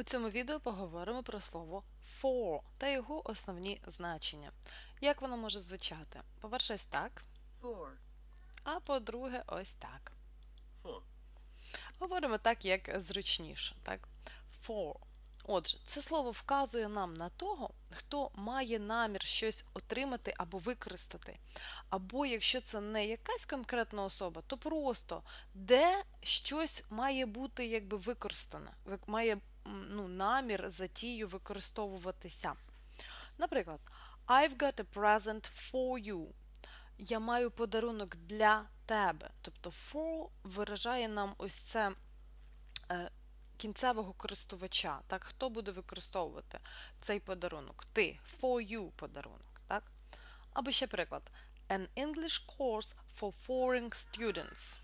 У цьому відео поговоримо про слово for та його основні значення. Як воно може звучати? По-перше, ось так, four, а по-друге, ось так. four, Говоримо так, як зручніше. Так? For. Отже, це слово вказує нам на того, хто має намір щось отримати або використати. Або якщо це не якась конкретна особа, то просто де щось має бути якби використане, має ну, намір затію використовуватися. Наприклад, I've got a present for you. Я маю подарунок для тебе. Тобто for виражає нам ось це е, кінцевого користувача. Так, хто буде використовувати цей подарунок? Ти. For you подарунок. Так? Або ще приклад. An English course for foreign students.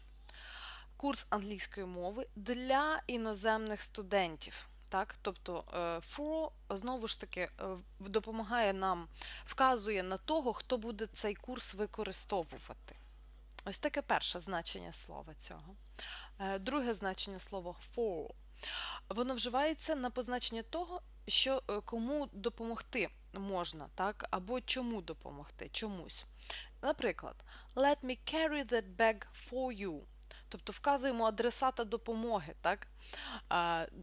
Курс англійської мови для іноземних студентів. Так, тобто е, for знову ж таки е, допомагає нам, вказує на того, хто буде цей курс використовувати. Ось таке перше значення слова цього. Е, Друге значення слова for. Воно вживається на позначення того, що кому допомогти можна, так? або чому допомогти, чомусь. Наприклад, let me carry that bag for you. Тобто вказуємо адресата допомоги, так?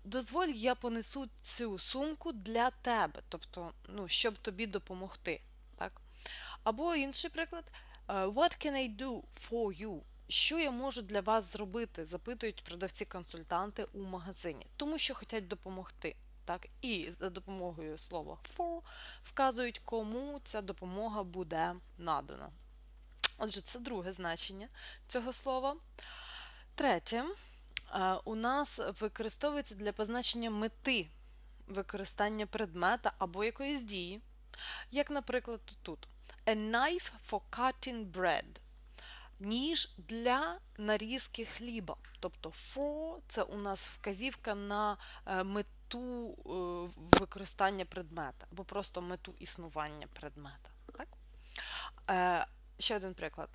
Дозволь, я понесу цю сумку для тебе, тобто, ну, щоб тобі допомогти. Так? Або інший приклад. What can I do for you? Що я можу для вас зробити? запитують продавці-консультанти у магазині, тому що хочуть допомогти. Так? І за допомогою слова for вказують, кому ця допомога буде надана. Отже, це друге значення цього слова. Третє, е, у нас використовується для позначення мети використання предмета або якоїсь дії. Як, наприклад, тут A knife for cutting bread. Ніж для нарізки хліба. Тобто for – це у нас вказівка на е, мету е, використання предмета, або просто мету існування предмета. Так? Ще один приклад.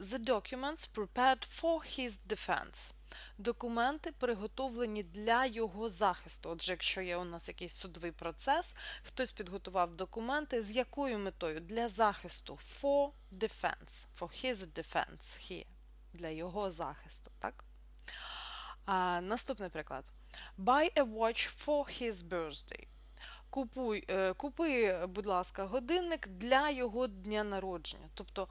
The documents prepared for his defense. Документи приготовлені для його захисту. Отже, якщо є у нас якийсь судовий процес, хтось підготував документи з якою метою? Для захисту. For defense. For his defense here. Для його захисту. Так? А, наступний приклад. Buy a watch for his birthday. Купуй, е, купи, будь ласка, годинник для його дня народження. Тобто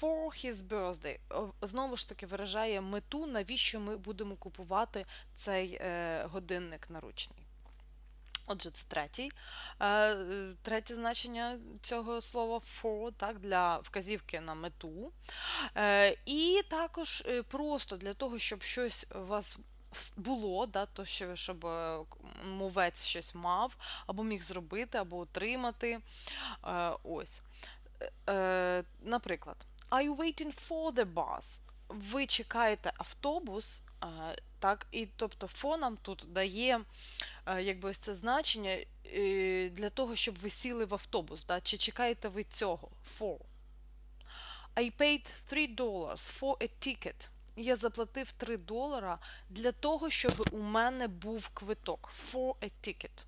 for his birthday. Знову ж таки виражає мету, навіщо ми будемо купувати цей е, годинник наручний. Отже, це третій. Е, Третє значення цього слова for, так, для вказівки на мету. І також просто для того, щоб щось вас було, да, то що, щоб е, мовець щось мав, або міг зробити, або отримати. Е, Ось. Е, Наприклад, Are you waiting for the bus? Ви чекаєте автобус, так, і тобто нам тут дає якби ось це значення для того, щоб ви сіли в автобус. Да? Чи чекаєте ви цього? For. I paid 3 dollars for a ticket. Я заплатив 3 долара для того, щоб у мене був квиток. For a ticket.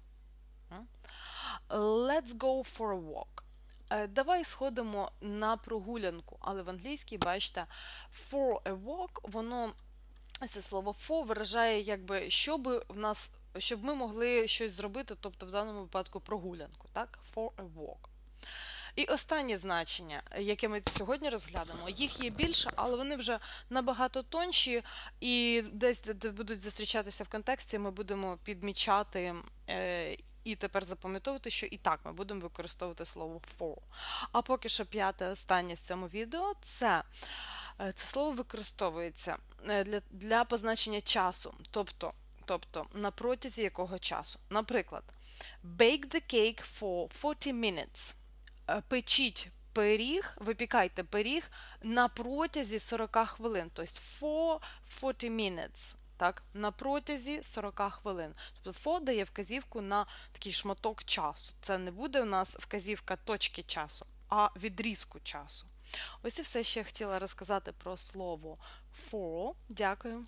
Let's go for a walk. Е, Давай сходимо на прогулянку, але в англійській, бачите, for a walk, воно це слово for виражає, якби, щоб в нас, щоб ми могли щось зробити, тобто в даному випадку прогулянку, так? For a walk. І останнє значення, яке ми сьогодні розглянемо, їх є більше, але вони вже набагато тонші, і десь де- будуть зустрічатися в контексті, ми будемо підмічати е, і тепер запам'ятовувати, що і так ми будемо використовувати слово for. А поки що п'яте останнє з цьому відео це, е, це слово використовується е, для, для позначення часу, тобто, тобто на протязі якого часу. Наприклад, bake the cake for 40 minutes печіть пиріг, випікайте пиріг на протязі 40 хвилин. Тобто for 40 minutes. Так, на протязі 40 хвилин. Тобто for дає вказівку на такий шматок часу. Це не буде у нас вказівка точки часу, а відрізку часу. Ось і все, що я хотіла розказати про слово for. Дякую.